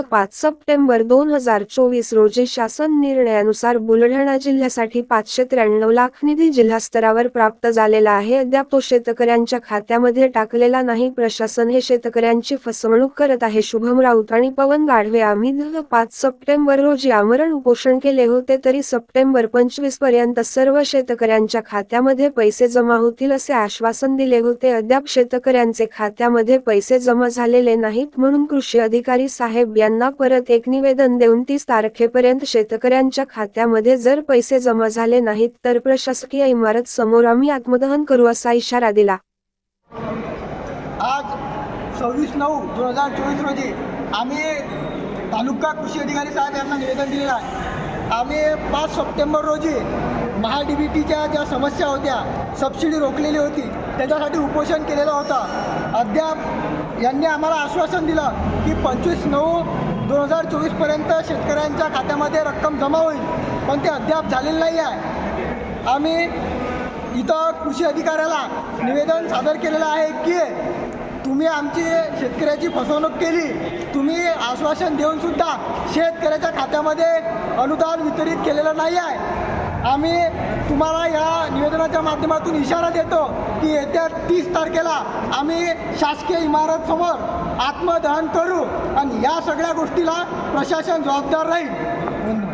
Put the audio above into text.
पाच सप्टेंबर दोन हजार चोवीस रोजी शासन निर्णयानुसार बुलढाणा जिल्ह्यासाठी पाचशे त्र्याण्णव लाख निधी जिल्हास्तरावर प्राप्त झालेला आहे. अद्याप तो शेतकऱ्यांच्या खात्यामध्ये टाकलेला नाही. प्रशासन हे शेतकऱ्यांची फसवणूक करत आहे. शुभम राऊत आणि पवन गाढवे आम्ही पाच सप्टेंबर रोजी आमरण उपोषण केले होते तरी सप्टेंबर पंचवीसपर्यंत सर्व शेतकऱ्यांच्या खात्यामध्ये पैसे जमा होतील असे आश्वासन दिले होते. अद्याप शेतकऱ्यांचे खात्यामध्ये पैसे जमा झालेले नाहीत म्हणून कृषी अधिकारी साहेब यांना परत एक निवेदन देऊन तीस तारखेपर्यंत शेतकऱ्यांच्या खात्यामध्ये जर पैसे जमा झाले नाहीत तर प्रशासकीय इमारत समोर आम्ही आत्मदहन करू असा इशारा दिला. आज सव्वीस नऊ दोन हजार चोवीस रोजी आम्ही तालुका कृषी अधिकारी साहेब यांना निवेदन दिलेलं आहे. आम्ही पाच सप्टेंबर रोजी महा डी बी टीच्या ज्या समस्या होत्या सबसिडी रोखलेली होती त्याच्यासाठी उपोषण केलेलं होतं. अद्याप यांनी आम्हाला आश्वासन दिलं की पंचवीस नऊ दोन हजार चोवीसपर्यंत शेतकऱ्यांच्या खात्यामध्ये रक्कम जमा होईल. पण ते अद्याप झालेलं नाही आहे. आम्ही इथं कृषी अधिकाऱ्याला निवेदन सादर केलेलं आहे की तुम्ही आमची शेतकऱ्याची फसवणूक केली. तुम्ही आश्वासन देऊन सुद्धा शेतकऱ्याच्या खात्यामध्ये अनुदान वितरित केलेलं नाही आहे. आम्ही तुम्हाला या निवेदनाच्या माध्यमातून इशारा देतो की येत्या तीस तारखेला आम्ही शासकीय इमारत समोर आत्मदहन करू आणि या सगळ्या गोष्टीला प्रशासन जबाबदार राहील.